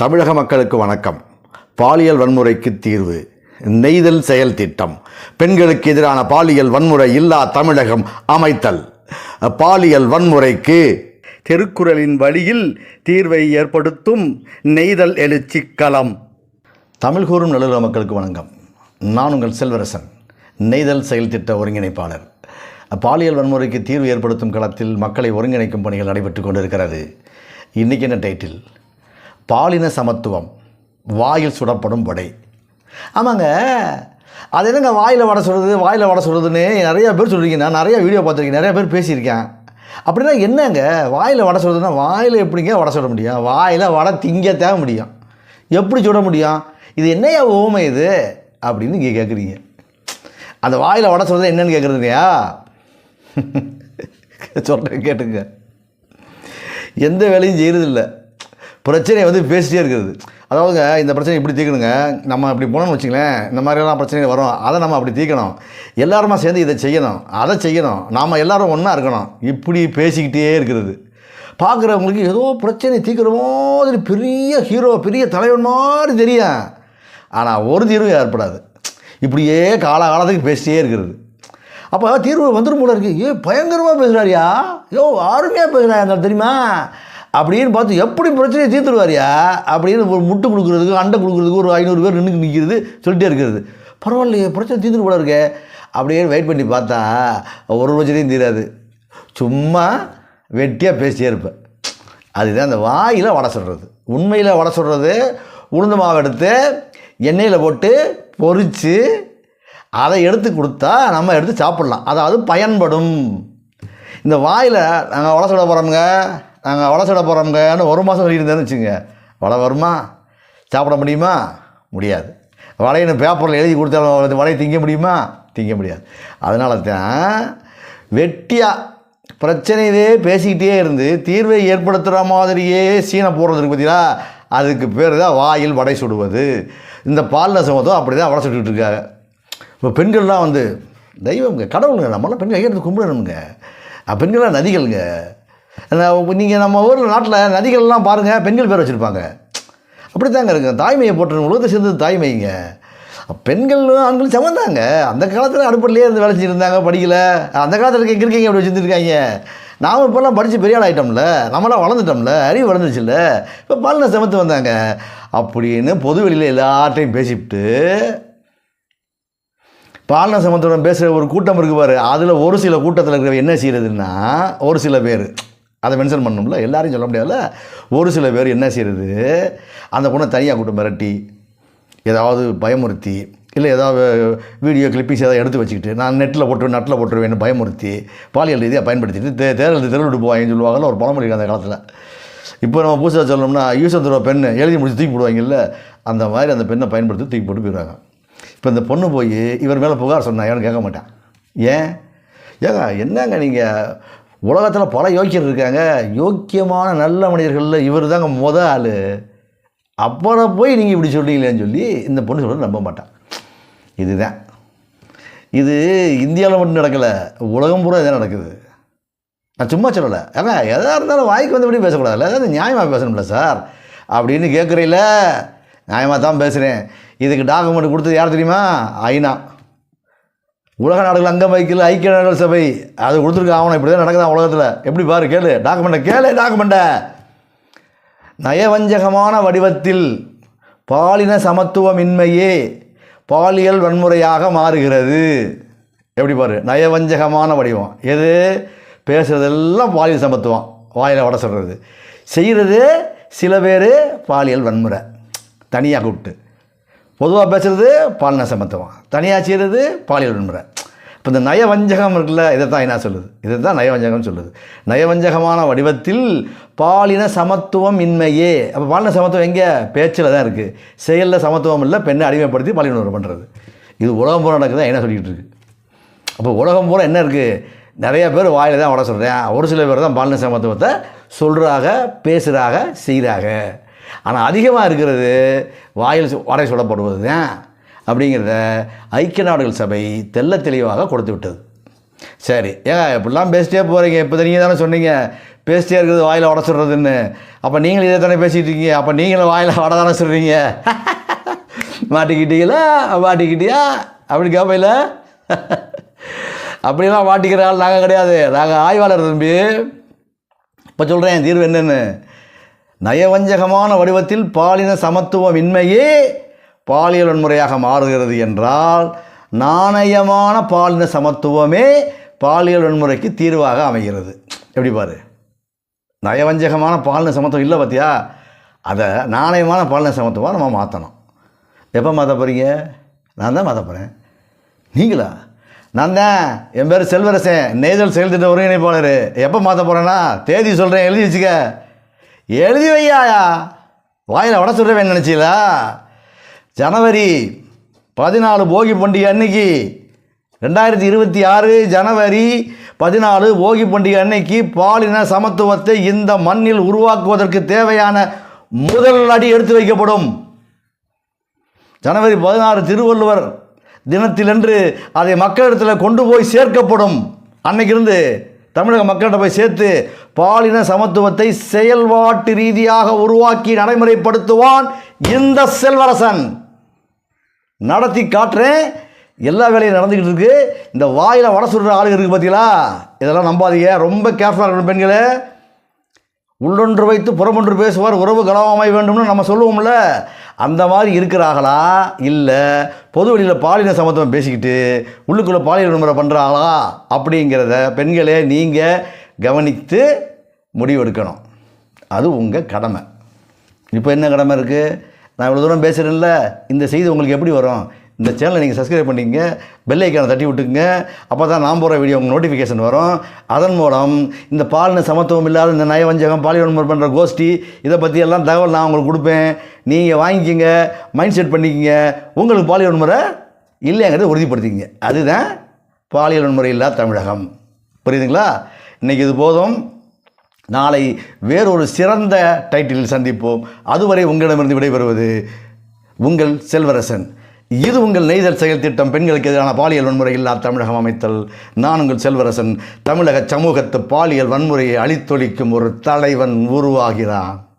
தமிழக மக்களுக்கு வணக்கம். பாலியல் வன்முறைக்கு தீர்வு. நெய்தல் செயல் திட்டம். பெண்களுக்கு எதிரான பாலியல் வன்முறை இல்லா தமிழகம் அமைத்தல். பாலியல் வன்முறைக்கு திருக்குறளின் வழியில் தீர்வை ஏற்படுத்தும் நெய்தல் எழுச்சி களம். தமிழ் கூறும் நடுநில மக்களுக்கு வணக்கம். நான் உங்கள் செல்வரசன் நெய்தல் செயல் திட்ட ஒருங்கிணைப்பாளர். பாலியல் வன்முறைக்கு தீர்வு ஏற்படுத்தும் களத்தில் மக்களை ஒருங்கிணைக்கும் பணிகள் நடைபெற்று கொண்டிருக்கிறது. இன்றைக்கி என்ன டைட்டில் பாலின சமத்துவம். வாயில் சுடப்படும் படை ஆமாங்க. அது என்னங்க வாயில் வடை சுடுறது வாயில் வடை சுடுறதுன்னு நிறையா பேர் சொல்கிறீங்க நான் நிறையா வீடியோ பார்த்துருக்கேன் நிறைய பேர் பேசியிருக்கேன். அப்படின்னா என்னங்க? வாயில் வடை சுடுறதுன்னா வாயில் எப்படிங்க வடை சுட முடியும்? வாயில் வடை திங்க தேவை முடியும். எப்படி சுட முடியும்? இது என்னையா ஓமை இது? அப்படின்னு நீங்கள் கேட்குறீங்க அந்த வாயில் வடை சொல்கிறது என்னென்னு கேட்குறதுங்கயா சொல்கிறேன் கேட்டுங்க. எந்த வேலையும் செய்கிறதில்ல பிரச்சனையை வந்து பேசிட்டே இருக்கிறது. அதாவதுங்க இந்த பிரச்சனை இப்படி தீர்க்கணுங்க. நம்ம இப்படி போனோம்னு வச்சுங்களேன் இந்த மாதிரியெல்லாம் பிரச்சனை வரும். அதை நம்ம அப்படி தீர்க்கணும். எல்லாருமா சேர்ந்து இதை செய்யணும். அதை செய்யணும். நாம் எல்லோரும் ஒன்றா இருக்கணும். இப்படி பேசிக்கிட்டே இருக்கிறது. பார்க்குறவங்களுக்கு ஏதோ பிரச்சனை தீர்க்கிற மாதிரி பெரிய ஹீரோ பெரிய தலைவன் மாதிரி தெரியும். ஆனால் ஒரு தீர்வும் ஏற்படாது. இப்படியே காலகாலத்துக்கு பேசிட்டே இருக்கிறது. அப்போ தீர்வு வந்துடும் போல இருக்குது ஏ பயங்கரமாக பேசுகிறாரியா யோ அருமையாக பேசுகிறாங்க தெரியுமா? அப்படின்னு பார்த்து எப்படி பிரச்சனையை தீர்த்துருவாரியா அப்படின்னு ஒரு முட்டு கொடுக்குறதுக்கு அண்டை கொடுக்குறதுக்கு ஒரு ஐநூறு பேர் நின்று நிற்கிறது சொல்லிட்டே இருக்கிறது. பரவாயில்லையே பிரச்சனை தீர்ந்துட்டு போல இருக்கே. அப்படியே வெயிட் பண்ணி பார்த்தா ஒரு பிரச்சனையும் தீராது. சும்மா வெட்டியாக பேசிட்டே இருப்பேன். அதுதான் அந்த வாயில் வடை சுடுறது உண்மையில் வடை சுடுறது உளுந்து மாவு எடுத்து எண்ணெயில் போட்டு பொரித்து அதை எடுத்து கொடுத்தா நம்ம எடுத்து சாப்பிட்லாம். அதாவது பயன்படும். இந்த வாயில் நாங்கள் வடை சுட போகிறோமுங்க நாங்கள் வடை சுட போகிறோமுங்கன்னு ஒரு மாதம் சொல்லியிருந்தேன்னு வச்சுங்க வடை வருமா? சாப்பிட முடியுமா? முடியாது. வடையை பேப்பரில் எழுதி கொடுத்தாலும் வலையை திங்க முடியுமா? திங்க முடியாது. அதனால தான் வெட்டியாக பிரச்சனையவே பேசிக்கிட்டே இருந்து தீர்வை ஏற்படுத்துகிற மாதிரியே சீனை போடுறதுக்கு பார்த்தீங்களா அதுக்கு பேர் தான் வாயில் வடை சுடுவது. இந்த பால் சமத்துவம் அப்படி தான் வடை சுட்டுக்கிட்டு இருக்காங்க. இப்போ பெண்கள்லாம் வந்து தெய்வம்ங்க கடவுளுங்க நம்மளாம் பெண்கள் ஐயா கும்பிடணுங்க. பெண்கள்லாம் நதிகள்ங்க. நீங்கள் நம்ம ஊரில் நாட்டில் நதிகள்லாம் பாருங்கள் பெண்கள் பேர் வச்சுருப்பாங்க. அப்படி தாங்க இருக்கு. தாய்மையை போட்டு உலகத்தை சேர்ந்தது தாய்மைங்க. பெண்களும் ஆண்களும் சமந்தாங்க. அந்த காலத்தில் அடுப்படிலே இருந்து வேலை செஞ்சுருந்தாங்க படிக்கல. அந்த காலத்தில் எங்கே இருக்கீங்க அப்படி வச்சுருந்துருக்காங்க நாம் இப்போல்லாம் படித்து பெரிய ஆள் ஆகிட்டோம்ல நம்மளாம் வளர்ந்துட்டோம்ல. அறிவு வளர்ந்துச்சுல்ல இப்போ பாலின சமத்து வந்தாங்க. அப்படின்னு பொது வெளியில் எல்லார்ட்டையும் பேசிவிட்டு பாலின சமத்துடன் பேசுகிற ஒரு கூட்டம் இருக்கு பாரு. அதில் ஒரு சில கூட்டத்தில் இருக்கிற என்ன செய்கிறதுன்னா ஒரு சில பேர். அதை மென்ஷன் பண்ணணும்ல எல்லாரையும் சொல்ல முடியாதுல்ல? ஒரு சில பேர் என்ன செய்கிறது அந்த பொண்ணை தனியாக கூட்டம் மிரட்டி ஏதாவது பயமுறுத்தி இல்லை ஏதாவது வீடியோ கிளிப்பிங்ஸ் ஏதாவது எடுத்து வச்சுக்கிட்டு நான் நெட்டில் போட்டு நட்டில் போட்டுருவேன்னு பயமுறுத்தி பாலியல் ரீதியாக பயன்படுத்திட்டு தே தேர்தல் தெருவிட்டு போவாங்கன்னு சொல்லுவாங்கல்ல ஒரு பழமொழி அந்த காலத்தில். இப்போ நம்ம புதுசாக சொல்லணும்னா யூசந்துருவா பெண்ணு எழுதி முடிச்சு தூக்கி போடுவாங்கல்ல அந்த மாதிரி அந்த பெண்ணை பயன்படுத்தி தூக்கி போட்டு போயிடுவாங்க. இப்போ இந்த பொண்ணு போய் இவர் மேலே புகார் சொன்னா எவனும் கேட்க மாட்டான் ஏன்? ஏங்க என்னங்க நீங்கள் உலகத்தில் பல யோக்கியர் இருக்காங்க. யோக்கியமான நல்ல மனிதர்களில் இவர் தாங்க முத ஆள். அப்புறம் போய் நீங்கள் இப்படி சொல்கிறீங்களேன்னு சொல்லி இந்த பொண்ணு சொல்கிறது நம்ப மாட்டான் இதுதான். இது இந்தியாவில் மட்டும் நடக்கலை. உலகம் பூரா இதான் நடக்குது. நான் சும்மா சொல்லலை. ஏன்னா எதாக இருந்தாலும் வாய்க்கு வந்தபடி பேசக்கூடாதுல்ல. ஏதாவது நியாயமாக பேசணும்ல சார்? அப்படின்னு கேட்குறீல நியாயமாக தான் பேசுகிறேன் இதுக்கு டாக்குமெண்ட் கொடுத்தது யார் தெரியுமா? ஐநா உலக நாடுகள் அங்கம் வகிக்கல ஐக்கிய நாடுகள் சபை. அது கொடுத்துருக்க ஆகணும் இப்படி தான் நடக்குதான் உலகத்தில்? எப்படி பாரு கேளு. டாக்குமெண்ட்டை கேளு டாக்குமெண்ட்டை நயவஞ்சகமான வடிவத்தில் பாலின சமத்துவமின்மையே பாலியல் வன்முறையாக மாறுகிறது. எப்படி பாரு நயவஞ்சகமான வடிவம். எது? பேசுகிறதெல்லாம் பாலியல் சமத்துவம். வாயில் வட சொல்கிறது செய்கிறது சில பேர் பாலியல் வன்முறை. தனியாக கூப்பிட்டு. பொதுவாக பேசுகிறது பாலின சமத்துவம் தனியாக செய்கிறது பாலியல் வன்முறை. இப்போ இந்த நயவஞ்சகம் இருக்குல்ல இதை தான் என்ன சொல்லுது? இதை தான் நயவஞ்சகம் சொல்லுது. நயவஞ்சகமான வடிவத்தில் பாலின சமத்துவம் இன்மையே அப்போ பாலின சமத்துவம் எங்கே? பேச்சில் தான் இருக்குது செயலில் சமத்துவம் இல்லை பெண்ணை அடிமைப்படுத்தி பாலியல் உணர்வு பண்ணுறது இது உலகம் பூரா நடக்குது? என்ன சொல்லிக்கிட்டு இருக்குது அப்போ உலகம் பூரா என்ன இருக்குது நிறைய பேர் வாயில் தான் வட சொல்கிறேன் ஒரு சில பேர் தான் பாலின சமத்துவத்தை சொல்கிறாக பேசுகிறாக செய்கிறாங்க ஆனால் அதிகமாக இருக்கிறது வாயில் சு- வடை சுடப்படுவது தான் அப்படிங்கிறத ஐக்கிய நாடுகள் சபை தெல்ல தெளிவாக கொடுத்து விட்டது. சரி ஏங்க இப்படிலாம் பேசிட்டே போகிறீங்க இப்போ நீங்கள் தானே சொன்னீங்க பேசிட்டே இருக்கிறது வாயில் உடச்சிடுறதுன்னு அப்போ நீங்களும் இதை தானே பேசிகிட்டு இருக்கீங்க. அப்போ நீங்களும் வாயில் வட தானே சொல்கிறீங்க மாட்டிக்கிட்டீங்களா? மாட்டிக்கிட்டியா? அப்படி கேட்பையில் அப்படிலாம் மாட்டிக்கிற ஆள் நாங்கள் கிடையாது. நாங்கள் ஆய்வாளர் தம்பி. இப்போ சொல்கிறேன் தீர்வு என்னென்னு. நயவஞ்சகமான வடிவத்தில் பாலின சமத்துவமின்மையே பாலியல் வன்முறையாக மாறுகிறது என்றால் நாணயமான பாலின சமத்துவமே பாலியல் வன்முறைக்கு தீர்வாக அமைகிறது. எப்படி பாரு? நயவஞ்சகமான பாலின சமத்துவம் இல்லை பார்த்தியா அதை நாணயமான பாலின சமத்துவம் நம்ம மாற்றணும் எப்போ மாற்ற போகிறீங்க நான் தான் மாற்ற போகிறேன் நீங்களா? நான் தான். என் பேர் செல்வரசன். நேதல் செயல்திட்ட ஒருங்கிணைப்பாளர். எப்போ மாற்ற போகிறேன்னா தேதி சொல்கிறேன் எழுதி வச்சுக்க. எழுதி வையாயா? வாயில் வட சொல்கிறேன் நினச்சிங்களா? ஜனவரி பதினாலு போகி பண்டிகை அன்னைக்கு ரெண்டாயிரத்தி இருபத்தி ஆறு ஜனவரி பதினாலு போகி பண்டிகை அன்னைக்கு பாலின சமத்துவத்தை இந்த மண்ணில் உருவாக்குவதற்கு தேவையான முதல் அடி எடுத்து வைக்கப்படும். ஜனவரி பதினாறு திருவள்ளுவர் தினத்திலன்று அதை மக்களிடத்தில் கொண்டு போய் சேர்க்கப்படும். அன்னைக்கிருந்து தமிழக மக்கள்கிட்ட போய் சேர்த்து பாலின சமத்துவத்தை செயல்பாட்டு ரீதியாக உருவாக்கி நடைமுறைப்படுத்துவான் இந்த செல்வரசன். நடத்தி காட்டுறேன். எல்லா வேலையும் நடந்துக்கிட்டு இருக்கு. இந்த வாயில் வட சுடுற ஆளுங்க இருக்குது பார்த்தீங்களா இதெல்லாம் நம்பாதீங்க. ரொம்ப கேர்ஃபுல்லாக இருக்கணும் பெண்களே. உள்ளொன்று வைத்து புறமொன்று பேசுவார். உறவு கலவாமை வேண்டும்னு நம்ம சொல்லுவோம்ல. அந்த மாதிரி இருக்கிறாங்களா இல்லை. பொது வெளியில் பாலின சமத்துவம் பேசிக்கிட்டு உள்ளுக்குள்ளே பாலியல் விடுமுறை பண்ணுறாங்களா அப்படிங்கிறத பெண்களே நீங்கள் கவனித்து முடிவெடுக்கணும். அது உங்கள் கடமை. இப்போ என்ன கடமை இருக்குது நான் இவ்வளோ தூரம் பேசுகிறேன்ல இந்த செய்தி உங்களுக்கு எப்படி வரும்? இந்த சேனலை நீங்கள் சப்ஸ்கிரைப் பண்ணிக்கங்க பெல் ஐக்கானை தட்டி விட்டுக்குங்க. அப்போ தான் நான் போகிற வீடியோ உங்கள் நோட்டிஃபிகேஷன் வரும். அதன் மூலம் இந்த பாலின சமத்துவம் இல்லாத இந்த நயவஞ்சகம் பாலியல் வன்முறை பண்ணுற கோஷ்டி இதை பற்றி எல்லாம் தகவல் நான் உங்களுக்கு கொடுப்பேன். நீங்கள் வாங்கிக்கிங்க மைண்ட் செட் பண்ணிக்கிங்க. உங்களுக்கு பாலியல் வன்முறை இல்லைங்கிறத உறுதிப்படுத்திக்கங்க. அதுதான் பாலியல் வன்முறை இல்லாத தமிழகம். புரியுதுங்களா? இன்றைக்கி இது போதும். நாளை வேறொரு சிறந்த டைட்டிலில் சந்திப்போம். அதுவரை உங்களிடமிருந்து விடைபெறுவது உங்கள் செல்வரசன். இது உங்கள் நெய்தல் செயல் திட்டம் பெண்களுக்கு எதிரான பாலியல் வன்முறை இல்லா தமிழகம் அமைத்தல். நான் உங்கள் செல்வரசன். தமிழக சமூகத்து பாலியல் வன்முறையை அழித்தொழிக்கும் ஒரு தலைவன் உருவாகிறான்.